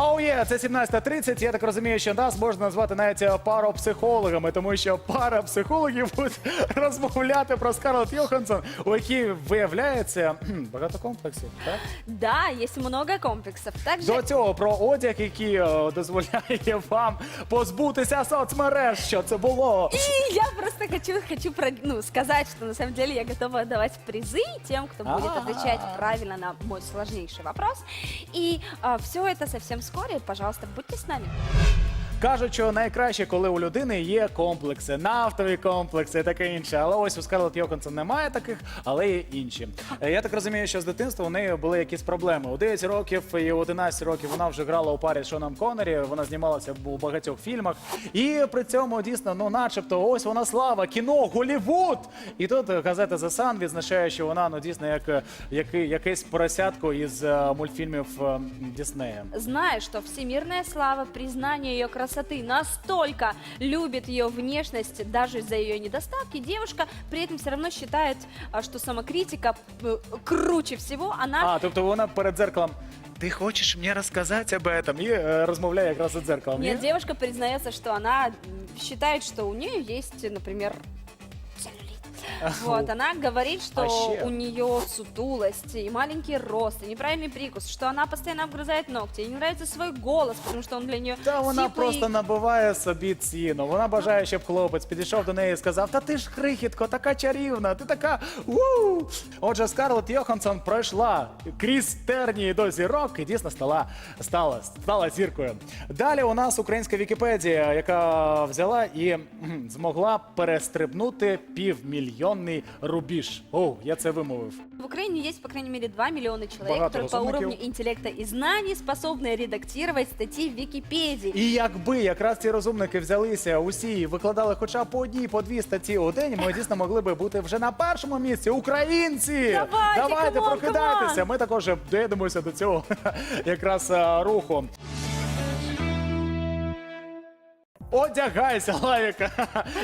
Оу є, це 17.30. Я так розумію, що нас можна назвати навіть е, парапсихологами, тому що пара психологів будуть розмовляти про Скарлетт Йоханссон, у якій виявляється кхм, багато комплексів. Так? Да, есть много комплексов. Также До цього про одяг, який е, дозволяє вам позбутися соцмереж. Що це було? И я просто хочу, хочу про- ну, сказать, что на самом деле я готова давать призы тем, кто будет А. отвечать правильно на мой сложнейший вопрос. И все это совсем скоро, и, пожалуйста, будьте с нами. Кажуть, що найкраще, коли у людини є комплекси, нафтові комплекси і таке інше. Але ось у Скарлетт Йоханссон немає таких, але є інші. Е, Я так розумію, що з дитинства у неї були якісь проблеми. У 9 років і 11 років вона вже грала у парі з Шоном Коннері, вона знімалася у багатьох фільмах. І при цьому дійсно, ну, начебто, ось вона слава, кіно, Голівуд. І тут газета The Sun відзначає, що вона ну дійсно як, який, якесь поросятко із е, мультфільмів е, Діснея. Зная, что всемирная слава, признание ее красоты настолько любит ее внешность, даже из-за ее недостатки, девушка при этом все равно считает, а, что самокритика э, круче всего. Она А, тобто вона перед дзеркалом. Ти хочеш мені розказати об этом? І е, розмовляє якраз із дзеркалом. Нет, Ні? девушка признается, что она м, считает, что у нее есть, например, целлюлит. Вот, она говорит, что Вообще. у нее сутулость и маленький рост, и неправильный прикус, что она постоянно обгрызает ногти, ей не нравится свой голос, потому что он для нее Та вона сиплый. просто набиває собі ціну. Вона бажає, щоб хлопець підійшов до неї і сказав: Та ти ж крихітко, така чарівна, ти така. у Отже, Скарлетт Йоханссон пройшла крізь тернії до зірок і дійсно стала, стала, стала зіркою. Далі у нас українська Вікіпедія, яка взяла і кхм, змогла перестрибнути півмільйонний рубіж. Оу, я це вимовив. В Украине есть, по крайней мере, 2 миллиона человек, Богато которые по розумників. уровню интеллекта и знаний способны редактировать статьи в Википедии. І якби якраз ці розумники взялися усі і викладали хоча б по одній, по дві статті у день, ми дійсно могли би бути вже на першому місці. Українці! Давайте, Давайте камон, прокидайтеся! Ми також доєднемося до цього якраз а, руху. Одягайся, лайка.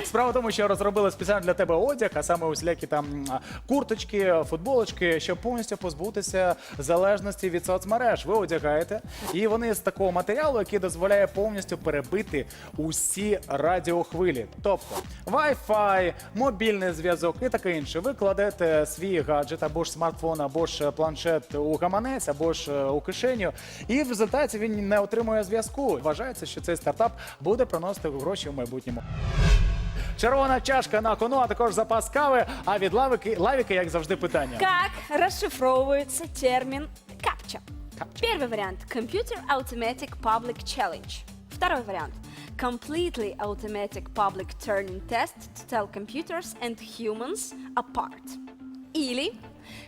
Справа в тому, що розробили спеціально для тебе одяг, а саме усілякі там курточки, футболочки, щоб повністю позбутися залежності від соцмереж. Ви одягаєте, і вони з такого матеріалу, який дозволяє повністю перебити усі радіохвилі. Тобто Wi-Fi, мобільний зв'язок і таке інше. Ви кладете свій гаджет або ж смартфон, або ж планшет у гаманець, або ж е, у кишеню, і в результаті він не отримує зв'язку. Вважається, що цей стартап буде приносити гроші в майбутньому. Червона чашка на кону, а також запас кави. А від лавики, лавіки, як завжди, питання. Как расшифровывается термин капча? Капча. Первый вариант – Computer Automatic Public Challenge. Второй вариант – Completely Automatic Public Turning Test to tell computers and humans apart. Или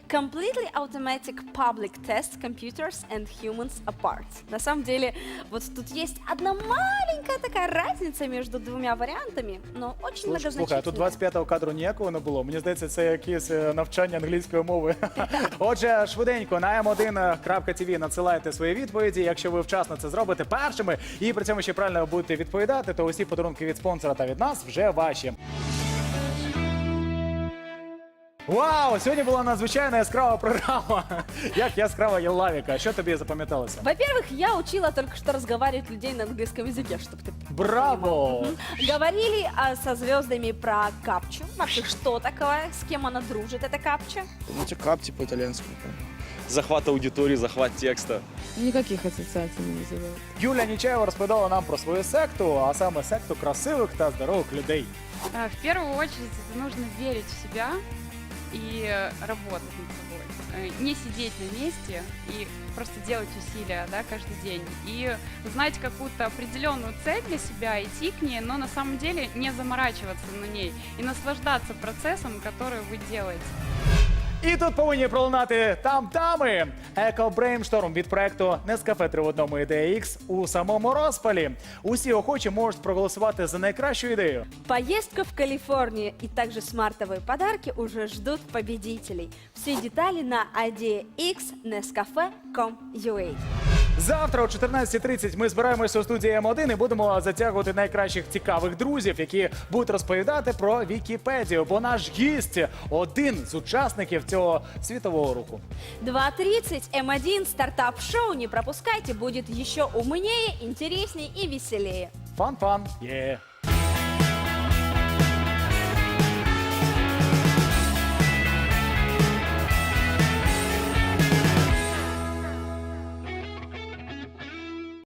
Completely Automatic Public Test Computers and Humans Apart. На самом деле, вот тут есть одна маленькая такая разница между двумя варіантами, но очень Слухай, многозначительная. слухай, а тут 25-го кадру ніякого не було. Мені здається, це якесь е, навчання англійської мови. Отже, швиденько на m1.tv надсилайте свої відповіді. Якщо ви вчасно це зробите першими і при цьому ще правильно будете відповідати, то усі подарунки від спонсора та від нас вже ваші. Вау! Сьогодні була надзвичайно яскрава програма. Як яскрава є лавіка. Що тобі запам'яталося? Во-первых, я учила только что разговаривать людей на английском языке, чтобы ты Браво! Говорили а, со звездами про капчу. Вообще, что такое, с кем она дружит, эта капча? Знаете, капти по-итальянски. захват аудитории, захват текста. Никаких ассоциаций не вызывает. Юля Нічаєва розповідала нам про свою секту, а саме секту красивих та здорових людей. А, В первую очередь это нужно верить в себя и э, работать над собой. Э, Не сидеть на месте и просто делать усилия да, каждый день. И знать какую-то определенную цель для себя, идти к ней, но на самом деле не заморачиваться на ней и наслаждаться процессом, который вы делаете. І тут повинні пролунати там-тами. Еко Брейншторм від проекту Нескафе 3 в одному ідея у самому розпалі. Усі охочі можуть проголосувати за найкращу ідею. Поездка в Калифорнию и также смартовые подарки уже ждут победителей. Все детали на idea x nescafe.com.ua. Завтра о 14.30 ми збираємося у студії М1 і будемо затягувати найкращих цікавих друзів, які будуть розповідати про Вікіпедію. Бо наш гість один з учасників цього світового руху. 2.30 М1 стартап-шоу. Не пропускайте, будет еще умнее, интереснее и веселее. Фан-фан. Є.